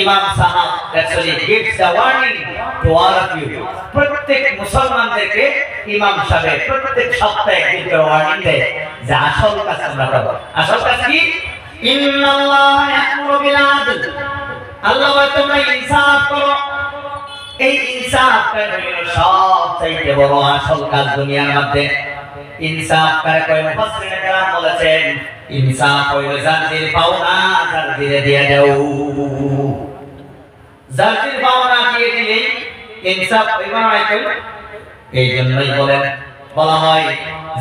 ইমাম সাহাব of you. প্রত্যেক মুসলমানদেরকে ইমাম সাহেব প্রত্যেক সপ্তাহে একদিন ওয়ার্নিং দেয় যে আসল কাজ তোমরা করো। আসল কাজ কি? আল্লাহ তোমরা ইনসাফ করো। এই সব চাইতে বড় আসল কাজ দুনিয়ার মধ্যে। ইনসাফ করে কয় মুফাসসিরিনে কেরাম বলেছেন, ইনসাফ হইল জাতির পাওনা, জাতিরে দিয়ে দাও। জাতির পাওনা দিয়ে দিলে ইনসাফ হইব না কই এই জন্যই বলেন বলা হয়,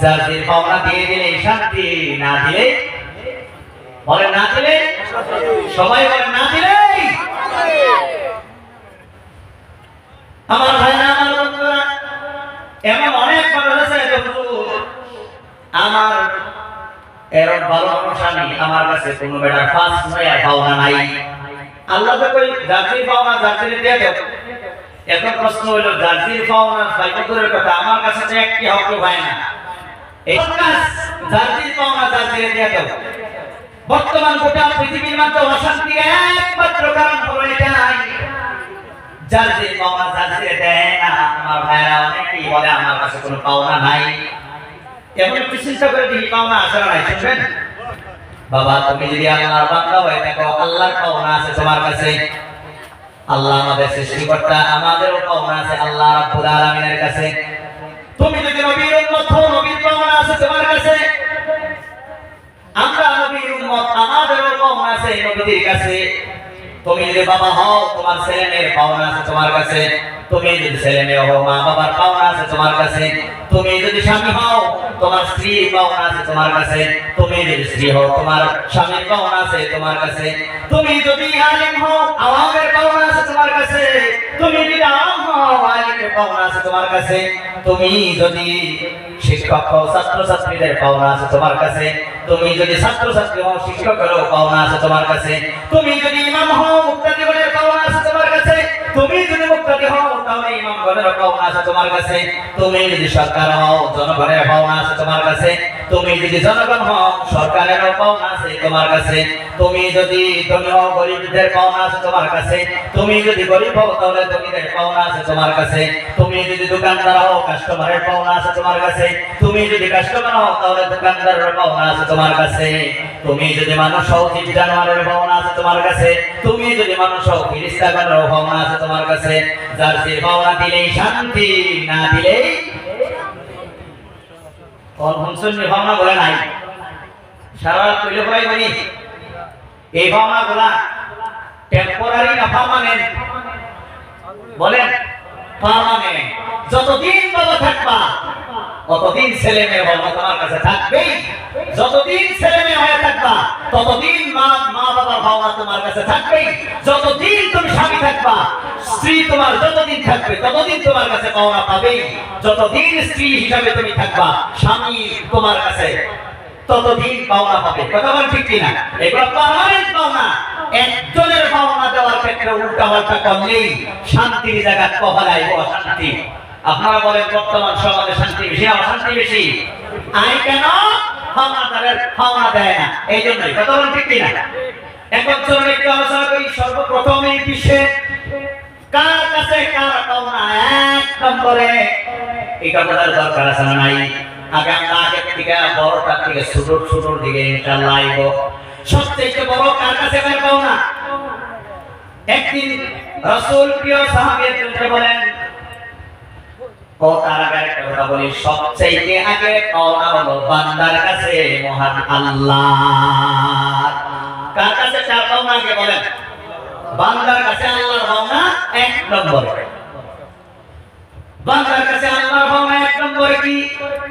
জাতির পাওনা দিয়ে দিলে শান্তি না দিলে, বলে না দিলে, সবাই বলে না দিলে। আমার ভাইরা, আমার বন্ধুরা, এমন অনেক মানুষ আছে আমার ভালো আমার কাছে কোনো নয়া পাওনা নাই। আল্লাহ তো কই, জাতির পাওনা দিয়ে প্রশ্ন পাওনা কথা আমার কাছে তো একটি না। বর্তমান গোটা পৃথিবীর মধ্যে অশান্তির একমাত্র কারণ বলে, আমার কাছে কোনো পাওনা নাই। এমন একটু চিন্তা করে দেখি, পাওনা আছে না নাই, শুনবেন? বাবা, তুমি যদি আল্লাহর বান্দা হয়ে থাকো আল্লাহর পাওনা আছে তোমার কাছে। আল্লাহ আমাদের সৃষ্টিকর্তা, আমাদেরও পাওনা আছে আল্লাহ রাব্বুল আলামিনের কাছে। তুমি যদি নবীর উম্মত হও, নবীর পাওনা আছে তোমার কাছে। আমরা নবীর উম্মত, আমাদেরও পাওনা আছে নবীদের কাছে। তুমি যদি বাবা হও, তোমার ছেলে মেয়ের পাওনা আছে তোমার কাছে। তুমি যদি ছেলে মেয়ে হও মা বাবার পাওনা আছে তোমার কাছে। তুমি যদি স্বামী হও তোমার স্ত্রী পাওনা আছে তোমার কাছে, তুমি যদি স্ত্রী হও, তোমার স্বামীর পাওনা আছে তোমার কাছে। তুমি যদি আলিম হও, আওয়ামের পাওনা আছে তোমার কাছে। তুমি যদি আওয়াম হও, আলিমের পাওনা আছে তোমার কাছে। তুমি যদি শিক্ষক হও ছাত্র ছাত্রীদের পাওনা আছে তোমার কাছে। তুমি যদি ছাত্র ছাত্রী হও, শিক্ষকেরও পাওনা আছে তোমার কাছে। তুমি যদি ইমাম হও, মুক্তাদিগণের পাওনা আছে তোমার কাছে। তুমি যদি মুক্তি হও তাহলে ইমামগণের পাওনা আছে তোমার কাছে। তুমি যদি সরকার হও, জনগণের কাছে। তুমি যদি জনগণ হও সরকারেরও পাওনা আছে তোমার কাছে। তুমি যদি ধনী হও, গরিবদের পাওনা আছে তোমার কাছে। তুমি যদি গরিব হও, তাহলে ধনীদের পাওনা আছে তোমার কাছে। তুমি যদি দোকানদার হও কাস্টমারের পাওনা আছে তোমার কাছে। তুমি যদি কাস্টমার হও, তাহলে দোকানদারের পাওনা আছে তোমার কাছে। তুমি যদি মানুষ হও, জীব জানোয়ারের পাওনা আছে তোমার কাছে। তুমি যদি মানুষ হও, ফিরিস্তাগণের পাওনা আছে তোমার কাছে। যার যে পাওনা দিলেই শান্তি, না দিলেই কোন হুনসুন ভাবনা বলে নাই। সারা তৈরি করাই বলি এই ভাবনা গুলা টেম্পোরারি না পার্মানেন্ট বলেন। পার্মানেন্ট যতদিন বাবা থাকবা, ততদিন ছেলে মেয়ে বাবা তোমার কাছে থাকবেই। যতদিন ছেলে মেয়ে হয়ে থাকবা, ততদিন মা মা বাবার ভাবনা তোমার কাছে থাকবেই। যতদিন তুমি স্বামী থাকবা, স্ত্রী তোমার যতদিন থাকবে, ততদিন তোমার কাছে পাওনা পাবেই। যতদিন স্ত্রী হিসাবে তুমি থাকবা, স্বামী তোমার কাছে ততদিন পাওনা পাবে কথা বল ঠিক কিনা? এগুলো পার্মানেন্ট পাওনা। একজনের ভাবনা দেওয়ার ক্ষেত্রে উল্টা পাল্টা করলেই শান্তির জায়গা কহলায় অশান্তি। আপনারা বলেন, বর্তমান সমাজে শান্তি বেশি? না অশান্তি বেশি। I can? দেয় না। এই কথা বলেন ঠিক কিনা? এখন চলুন একটু আলোচনা করি। সর্বপ্রথম এই বিশ্বে কার কাছে কার পাওনা এক নম্বরে, এটা বোঝার দরকার আছে নাই? আগে আমরা আগের থেকে বড়টার থেকে ছোট ছোটর দিকে ইনশাল্লাহ আইব। সবচেয়ে বড় কার কাছে কার পাওনা? একদিন রসুল প্রিয় জন্য বলেন, ও তার আগে একটা কথা বলি, সবচাইতে আগে হলো বান্দার কাছে, মহান আল্লাহ কার কাছে আগে বলেন? বান্দার কাছে আল্লাহর এক নম্বরে। বান্দার কাছে আল্লাহর পাওনা এক নম্বরে কি?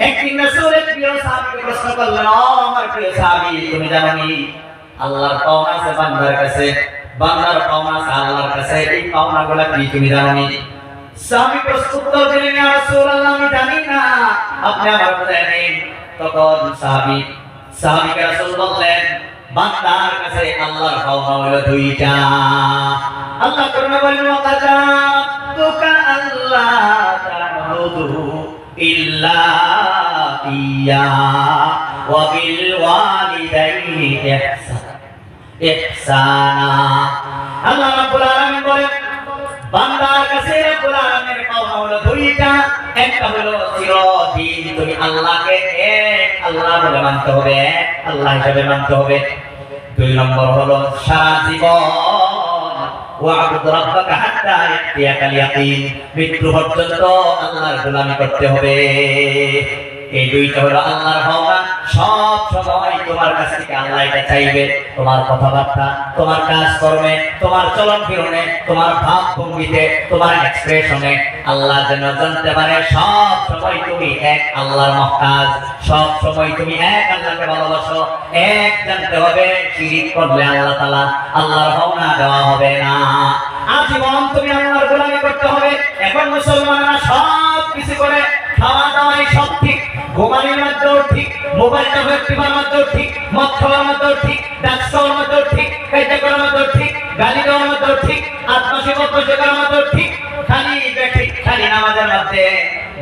একদিন রাসূলের প্রিয় সাহাবীকে প্রশ্ন করলেন, ও আমার প্রিয় সাহাবী, তুমি জানো নি? আল্লাহর পাওনা আছে বান্দার কাছে। বান্দার পাওনা আছে আল্লাহর কাছে। এই পাওনাগুলো কি, তুমি জানো নি? সাহাবী প্রস্তুত্তর দিলেন, ইয়া রাসূলুল্লাহ, আমি জানি না। আপনি আমার বোঝায় নেই তখন সাহাবী, সাহাবীকে রাসূল বললেন, বান্দার কাছে আল্লাহর পাওনা হলো দুইটা। আল্লাহ করুণা বলেন ওয়াকাদা তুকা আল্লাহ তা'বুদু ইল্লা ইয়া, ওয়া বিল ওয়ালিদাইনি ইহসান আল্লাহ রাব্বুল আলামিন বান্দার কাছে রব্বুল আলামিনের পাওনা হলো দুইটা, একটা হলো তুমি আল্লাহকে এক আল্লাহ বলে মানতে হবে আল্লাহ হিসেবে মানতে হবে। দুই নম্বর হলো সারা জীবন ওয়াবুদ রাব্বাকা হাত্তা ইয়াতিয়াকাল ইয়াকিন। মৃত্যু পর্যন্ত আল্লাহর গোলামি করতে হবে। এই দুইটা হলো আল্লাহর ভাবনা সব সময় তোমার কাছ থেকে আল্লাহ এটা চাইবে। তোমার কথাবার্তা, তোমার কাজ কর্মে তোমার চলন ফিরনে তোমার ভাব ভঙ্গিতে তোমার এক্সপ্রেশনে আল্লাহ যেন জানতে পারে, সব সময় তুমি এক আল্লাহর মহতাজ সব সময় তুমি এক আল্লাহকে ভালোবাসো। এক জানতে হবে, শিরিক করলে আল্লাহ তাআলা আল্লাহর ভাবনা দেওয়া হবে না। আজীবন তুমি আল্লাহর গোলামি করতে হবে। এখন মুসলমানরা সব কিছু করে, খাওয়া দাওয়াই সব ঘুমানোর মধ্যেও ঠিক মোবাইলটা টিপার মধ্যেও ঠিক, মদ খাওয়ার মধ্যেও ঠিক ডাক খাওয়ার মধ্যেও ঠিক কাইটা করার মধ্যেও ঠিক, গালি দেওয়ার মধ্যেও ঠিক আত্মসী বদমাশি করার মধ্যেও ঠিক, খালি বেঠিক, খালি নামাজের মধ্যে,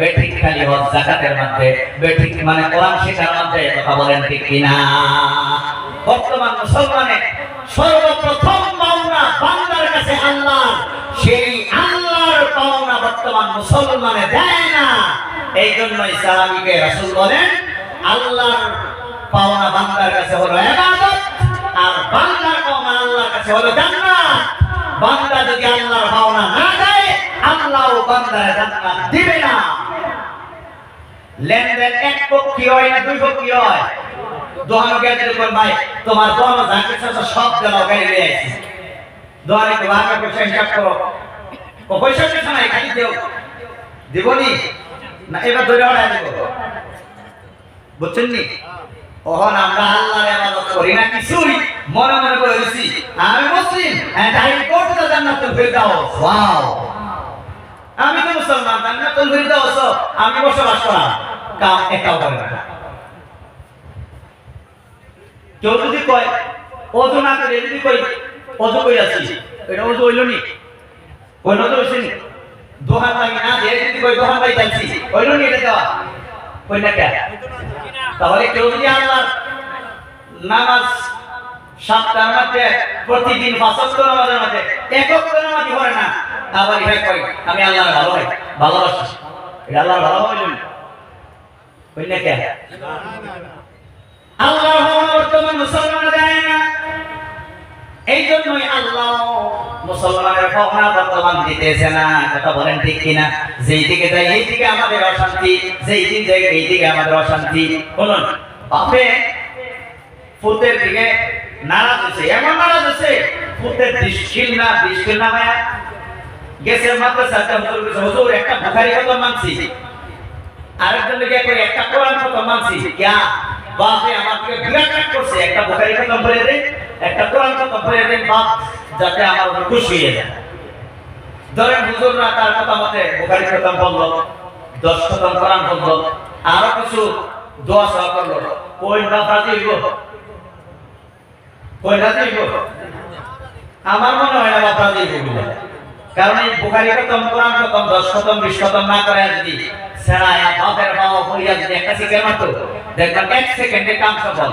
বেঠিক, খালি হজ, জাকাতের মধ্যে, বেঠিক মানে কোরআন শেখার মধ্যে কথা বলেন ঠিক কিনা? বর্তমান মুসলমানে সর্বপ্রথম পাওনা বান্দার কাছে আল্লাহ সেই আল্লাহর পাওনা বর্তমান মুসলমানে দেয় না। এই জন্যই সালামিকে রাসূল বলেন, আল্লাহর পাওনা বান্দার কাছে হলো ইবাদত, আর বান্দার পাওনা আল্লাহর কাছে হলো জান্নাত। বান্দা যদি আল্লাহর পাওনা না দেয়, আল্লাহও বান্দার জান্নাত দিবে না। লেনদেন এক পক্ষী হয় না দুই পক্ষী হয়? দোহানো গেছে কোন ভাই, তোমার দোহানো ঝাঁকে সাথে সব গেল গাড়ি নিয়ে আসি। দোহানে তো ভাগে পয়সা হিসাব করো। পয়সা কিছু নাই, খালি দেও। দিবনি না, এবার ধরে দিব বুঝছেন নি ওহন আমরা আল্লাহর ইবাদত করি না, কিছুই মনে মনে করে দিছি আমি Muslim and I go to the Jannatul Firdaus wow আমি তো মুসলমান জান্নাতুল ফিরদাউস আমি বসবাস করা কাম একাও করে না। কেউ যদি কয়, অজু না করে যদি কই, অজু করে আছি এটা অজু হইল নি? কই নজর হইছে নি? দোহান লাগি না দিয়ে যদি কই দোহান লাগাই যাচ্ছি হইল নি এটা দেওয়া? কই না কে তাহলে কেউ যদি আল্লাহ নামাজ সপ্তাহের মধ্যে, প্রতিদিন ফাঁসক্ত নামাজের মধ্যে একক নামাজি করে না আবার ইহাই কই? আমি আল্লাহর ভালো হয় ভালোবাসি। এটা আল্লাহর ভালো হইল না কই না কে আল্লাহ বর্তমান মুসলমান দেয় না। এই জন্যই আল্লাহ মুসলমানের পাওনা বর্তমান দিতেছে না কথা বলেন ঠিক কিনা? যেই দিকে যাই এই দিকে আমাদের অশান্তি যেই দিন যাই এই দিকে আমাদের অশান্তি। বলুন বাপে ফুতের দিকে নারাজ হচ্ছে এমন নারাজ হচ্ছে ফুতের দৃষ্টিল না দৃষ্টিল না ভাইয়া। গেছে মাদ্রাসা একটা হুজুর বলছে, হুজুর একটা বুখারি কথা মানছি? আরেকজন লিখে কই একটা কোরআন কথা মানছি? কিয়া? বাপে আমাকে বিরাট করছে একটা বুখারি কথা বলে দে। একটা কোরআন কথা বলে দে বাপ, যাতে আমার উপর খুশি হয়ে যায়। ধরেন হুজুররা তার কথা মতে বুখারি কথা বলল দশ খতম কোরআন আরও কিছু দোয়া সহ করল। আমার মনে হয় না। কারণ এই বুখারি খতম, কোরআন খতম, দশ খতম, বিশ খতম না করে যদি বাবা হইয়া যদি একটা শিখে মাত্র দেখবেন এক সেকেন্ডে কাম সফল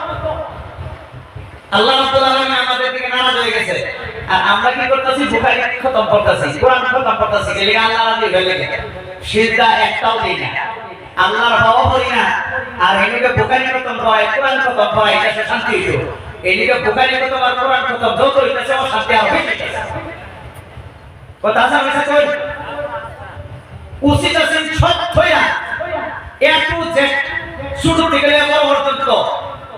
আল্লাহ রাব্বুল আলামিন আমাদের দিকে নারাজ হয়ে গেছে। আর আমরা কি করতেছি? বুখারী খতম করতেছি, কোরআন খতম করতেছি। এদিকে আল্লাহ রাজি হয়ে গেছে। সিজদা একটাও দেই না। আল্লাহর বাবা বলি না। আর এদিকে বুখারী খতম হয়, কোরআন খতম হয়, এটা শান্তি হইতো এদিকে বুখারী খতম আর কোরআন খতম যত হইতেছে, ও শান্তি যাইতেছে কথা আছে আমি কই? উচিত আছে সব হইয়া, এ টু জেড ছোট থেকে বড় পর্যন্ত।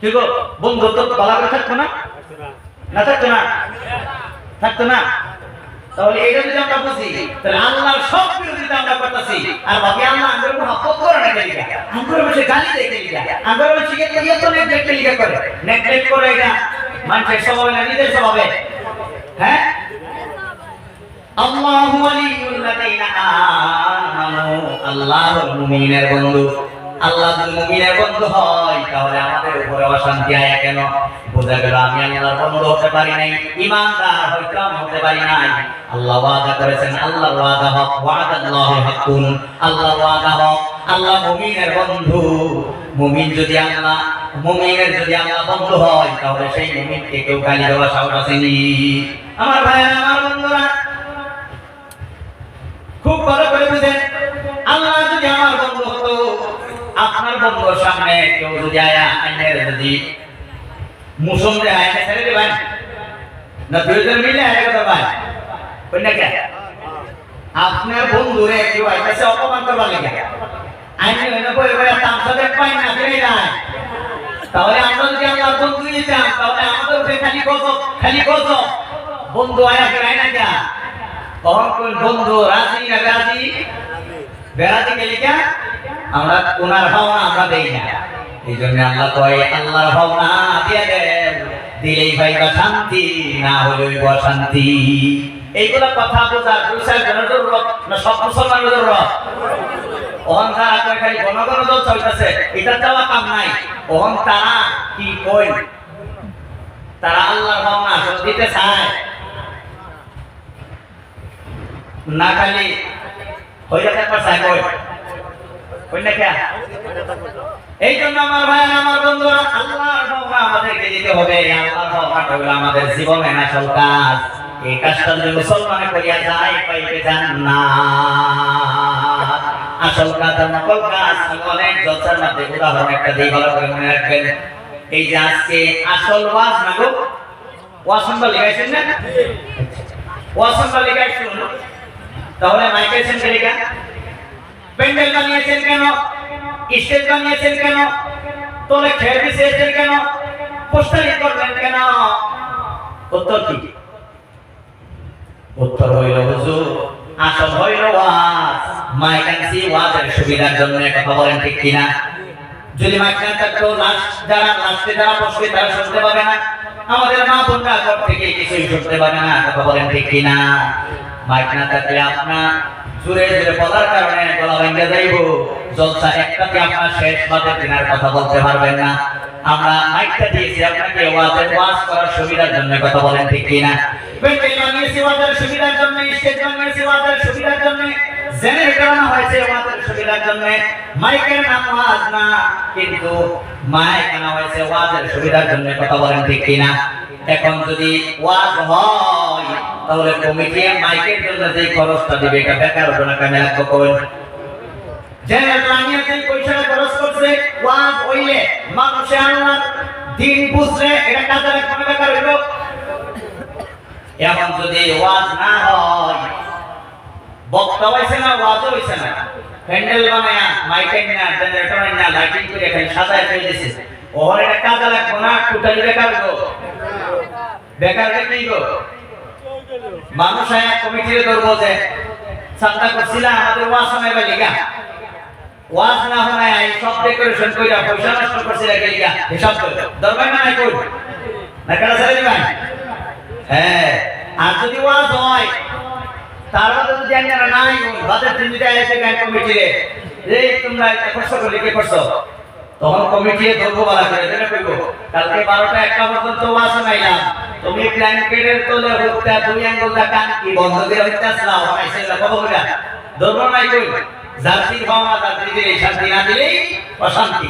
কি গো? বন্ধু তো বালা করে থাকতো না? না থাকতো না? থাকতো না? তাহলে এটা যদি আমরা বুঝি, তাহলে আল্লাহর সব বিরোধিতা আমরা করতেছি। আর বাকি আল্লাহ আমাদের মহব্বত করে না কেলিকা আমাদের বসে গালি দেয় কেলিকা আমাদের বসে গিয়ে ইয়ে তো নেগলেক্ট কেলিকা করে। নেগলেক্ট করে এটা মানুষের স্বভাবে না, নিজের স্বভাবে? হ্যাঁ? আল্লাহু ওয়ালিউল্লাযীনা আমানু, আল্লাহর মুমিনের বন্ধু। আল্লাহ যদি মুমিনের বন্ধু হয়, তাহলে আমাদের উপরে অশান্তি আয়া কেন? বোঝা গেল আমি আল্লাহর বন্ধু হতে পারি নাই, ইমানদার হয়তো আমি হতে পারি নাই। আল্লাহ ওয়াদা করেছেন, আল্লাহ ওয়াদা হক ওয়াদাল্লাহু হাক্কুন। আল্লাহ ওয়াদা হক, আল্লাহ মুমিনের বন্ধু। মুমিন যদি আল্লাহ, মুমিনের যদি আল্লাহ বন্ধু হয়, তাহলে সেই মুমিনকে কেউ গালি দেওয়া সাহস আসেনি। আমার ভাইয়েরা, আমার বন্ধুরা, খুব ভালো করে বুঝেন, আল্লাহ যদি আমার বন্ধু হতো আপনার বন্ধুর সামনে কেউ যদি আয়া আইনের যদি মুসম দে আইনে ছেড়ে দেবেন না দুইজন মিলে আয় কথা ভাই ওই না কে আপনার বন্ধুরে কেউ আইতেছে অপমান করবার লেগে আইনে হইলে বই বই তামসা দেখ পাই না ফিরে যায় তাহলে আমরা যদি আমার বন্ধু নিতাম তাহলে আমাদের উপরে খালি গজব খালি গজব বন্ধু আয়া ফেরায় না কে কখন কোন বন্ধু রাজি না বেরাজি বেরাজি গেলি কে আমরা ওনার ভাবনা আমরা দেই না। এই জন্য আল্লাহ কয়, আল্লাহর ভাবনা দিয়ে দেন। দিলেই ভাইবা শান্তি, না হলেই বা শান্তি এইগুলা কথা বোঝার বুঝার জন্য না সব মুসলমানের জরুরত? ওহন তারা খালি ঘন দল চলতেছে এটা চাওয়া কাম নাই। ওহন তারা কি কই তারা আল্লাহর ভাবনা দিতে চায়। না খালি কই কই না কে এই জন্য আমার ভাই আমার বন্ধুরা আমাদের জীবনের আসল কাজ। এই কাজটা যদি মুসলমানে করিয়া যায়, পাইবে জান্নাত। আসল কাজ নকল কাজ অনেক জলসার মধ্যে উদাহরণ একটা দিই ভালো করে মনে রাখবেন। এই যে আজকে আসল ওয়াজ না গো? ওয়াজ শুনবা লেখাইছেন না? ওয়াজ লেখাইছেন। তাহলে মাইকেছেন কে লেখা প্যান্ডেল বানিয়েছেন কেন? স্টেজ বানিয়েছেন কেন? তোলে খেয়ে বিছিয়েছেন কেন? পোস্টারিং করলেন কেন? উত্তর কি? উত্তর হইল হুজুর। আসল হইল ওয়াজ। মাইকান্সি ওয়াজের সুবিধার জন্য কথা বলেন ঠিক কিনা? যদি মাইকান থাকতো লাস্ট যারা লাস্টে যারা বসবে তারা শুনতে পাবে না। আমাদের মা বোনরা ঘর থেকে কিছুই শুনতে পাবে না কথা বলেন ঠিক কিনা? মাইক না থাকলে আপনার জুড়ে জুড়ে বলার কারণে গলা ভেঙে যাইব। জলসা একটাতে আপনার শেষ বাদের দিনের কথা বলতে পারবেন না। আমরা মাইকটা দিয়েছি, আপনাকে ওয়াজের ওয়াজ করার সুবিধার জন্য কথা বলেন, ঠিক কিনা মাইকের নাম হয়েছে সুবিধার জন্য কথা বলেন, ঠিক কিনা এখন যদি ওয়াজ হয় তাহলে কমিটি মাইকের জন্য যে খরচটা দিবে এটা বেকার হবে না কামে রাখব কই যে খরচ করছে ওয়াজ হইলে মানুষে আল্লাহ দিন বুঝলে এটা কাজে বেকার এখন যদি ওয়াজ না হয় বক্তা হইছে না ওয়াজ হইছে না। প্যান্ডেল বানায়া মাইকের না জেনারেটর না লাইটিং করে খালি সাজায় ফেলে দিছে। ওহর এটা কাজে রাখব না টোটালি বেকার গো। বেকার গো? মানুষ আয়া কমিটির ধরবো যে, চান্দা করছিলাম আমাদের ওয়াজ শোনাইবা লিগা ওয়াজ না হয় এই সব ডেকোরেশন কইরা পয়সা নষ্ট করছে রেখে লিগা এসব দরকার না নাই কই? না কেন ছেড়ে দিবেন? হ্যাঁ আর যদি ওয়াজ হয়, তার মধ্যে যদি জানি নাই তিন দিতে এসে গান কমিটিরে। এই তোমরা এটা করছ করে, লিখে করছ তখন কমিটি ধরবো বলা করে, জেনে কইব কালকে বারোটা একটা পর্যন্ত ওয়াজ শোনাইলাম। তুমি ব্ল্যাঙ্কেটের তোলে হত্যা, দুই আঙ্গুলটা কান কি বন্ধ দিয়ে হত্যা আসলাম আইসে কইরা ধরবো নাই কই জাতির ভাবনা জাতির শান্তি না দিলেই অশান্তি।